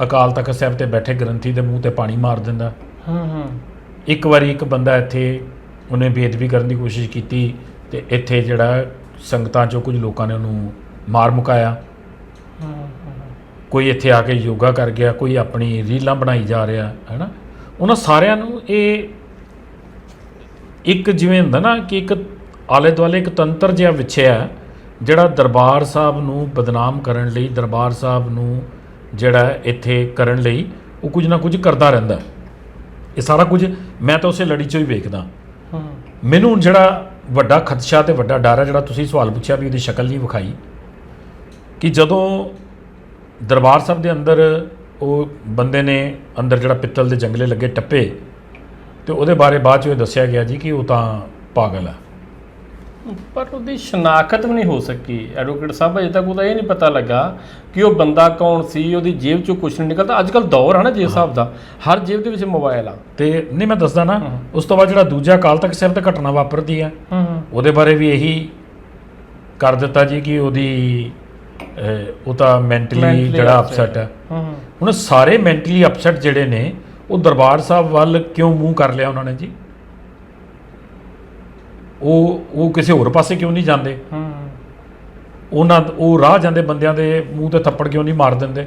ਅਕਾਲ ਤਖਤ ਸਾਹਿਬ ਤੇ ਬੈਠੇ ਗ੍ਰੰਥੀ ਦੇ ਮੂੰਹ ਤੇ ਪਾਣੀ ਮਾਰ ਦਿੰਦਾ। ਹੂੰ ਹੂੰ। ਇੱਕ ਵਾਰੀ ਇੱਕ ਬੰਦਾ ਇੱਥੇ ਉਹਨੇ ਬੇਅਦਬੀ ਕਰਨ ਦੀ ਕੋਸ਼ਿਸ਼ ਕੀਤੀ ਤੇ ਇੱਥੇ ਜਿਹੜਾ ਸੰਗਤਾਂ ਚੋਂ ਕੁਝ ਲੋਕਾਂ ਨੇ ਉਹਨੂੰ ਮਾਰ ਮੁਕਾਇਆ। ਕੋਈ ਇੱਥੇ ਆ ਕੇ ਯੋਗਾ ਕਰ ਗਿਆ ਕੋਈ ਆਪਣੀ ਰੀਲਾਂ ਬਣਾਈ ਜਾ ਰਿਹਾ ਹੈ ਨਾ ਉਹਨਾਂ ਸਾਰਿਆਂ ਨੂੰ ਇਹ ਇੱਕ ਜਿਵੇਂ ਹੁੰਦਾ ਨਾ ਕਿ ਇੱਕ ਆਲੇ ਦੁਆਲੇ ਇੱਕ ਤੰਤਰ ਜਿਹਾ ਵਿਛਿਆ ਹੈ, ਜਿਹੜਾ ਦਰਬਾਰ ਸਾਹਿਬ ਨੂੰ ਬਦਨਾਮ ਕਰਨ ਲਈ ਦਰਬਾਰ ਸਾਹਿਬ ਨੂੰ ਜਿਹੜਾ ਇੱਥੇ ਕਰਨ ਲਈ ਉਹ ਕੁਝ ਨਾ ਕੁਝ ਕਰਦਾ ਰਹਿੰਦਾ। ਇਹ ਸਾਰਾ ਕੁਝ ਮੈਂ ਤਾਂ ਉਸੇ ਲੜੀ ਚੋਂ ਹੀ ਵੇਖਦਾ। ਹੂੰ। ਮੈਨੂੰ ਜਿਹੜਾ ਵੱਡਾ ਖਦਸ਼ਾ ਤੇ ਵੱਡਾ ਡਰ ਹੈ ਜਿਹੜਾ ਤੁਸੀਂ ਸਵਾਲ ਪੁੱਛਿਆ ਵੀ ਉਹਦੀ ਸ਼ਕਲ ਨਹੀਂ ਵਿਖਾਈ ਕਿ ਜਦੋਂ ਦਰਬਾਰ ਸਾਹਿਬ ਦੇ ਅੰਦਰ ਉਹ ਬੰਦੇ ਨੇ ਅੰਦਰ ਜਿਹੜਾ ਪਿੱਤਲ ਦੇ ਜੰਗਲੇ ਲੱਗੇ ਟੱਪੇ ਤੇ ਉਹਦੇ ਬਾਰੇ ਬਾਅਦ ਚ ਇਹ ਦੱਸਿਆ ਗਿਆ ਜੀ ਕਿ ਉਹ ਤਾਂ ਪਾਗਲ ਹੈ ਪਰ ਉਹਦੀ ਸ਼ਨਾਖਤ ਵੀ ਨਹੀਂ ਹੋ ਸਕੀ। ਐਡਵੋਕੇਟ ਸਾਹਿਬ ਅਜੇ ਤੱਕ ਉਹਦਾ ਇਹ ਨਹੀਂ ਪਤਾ ਲੱਗਾ ਕਿ ਉਹ ਬੰਦਾ ਕੌਣ ਸੀ ਉਹਦੀ ਜੇਬ ਚੋਂ ਕੁਝ ਨਹੀਂ ਨਿਕਲਦਾ। ਅੱਜ ਕੱਲ ਦੌਰ ਹੈ ਨਾ ਜਿਸ ਹਿਸਾਬ ਦਾ। ਹਰ ਜੇਬ ਦੇ ਵਿੱਚ ਮੋਬਾਈਲ ਆ। ਤੇ ਨਹੀਂ ਮੈਂ ਦੱਸਦਾ ਨਾ ਉਸ ਤੋਂ ਬਾਅਦ ਜਿਹੜਾ ਦੂਜਾ ਅਕਾਲ ਤਖਤ ਸਾਹਿਬ ਤੇ ਘਟਨਾ ਵਾਪਰਦੀ ਹੈ ਉਹਦੇ ਬਾਰੇ ਵੀ ਇਹੀ ਕਰ ਦਿੱਤਾ ਜੀ ਕਿ ਉਹਦੀ ਉਹ ਤਾਂ ਮੈਂਟਲੀ ਜਿਹੜਾ ਅਪਸੈਟ ਹੂੰ ਹੁਣ ਸਾਰੇ ਮੈਂਟਲੀ ਅਪਸੈਟ ਜਿਹੜੇ ਨੇ ਉਹ ਦਰਬਾਰ ਸਾਹਿਬ ਵੱਲ ਕਿਉਂ ਮੂੰਹ ਕਰ ਲਿਆ ਉਹਨਾਂ ਨੇ ਜੀ? ਉਹ ਉਹ ਕਿਸੇ ਹੋਰ ਪਾਸੇ ਕਿਉਂ ਨਹੀਂ ਜਾਂਦੇ? ਹੂੰ। ਉਹਨਾਂ ਉਹ ਰਾਹ ਜਾਂਦੇ ਬੰਦਿਆਂ ਦੇ ਮੂੰਹ ਤੇ ਥੱਪੜ ਕਿਉਂ ਨਹੀਂ ਮਾਰ ਦਿੰਦੇ?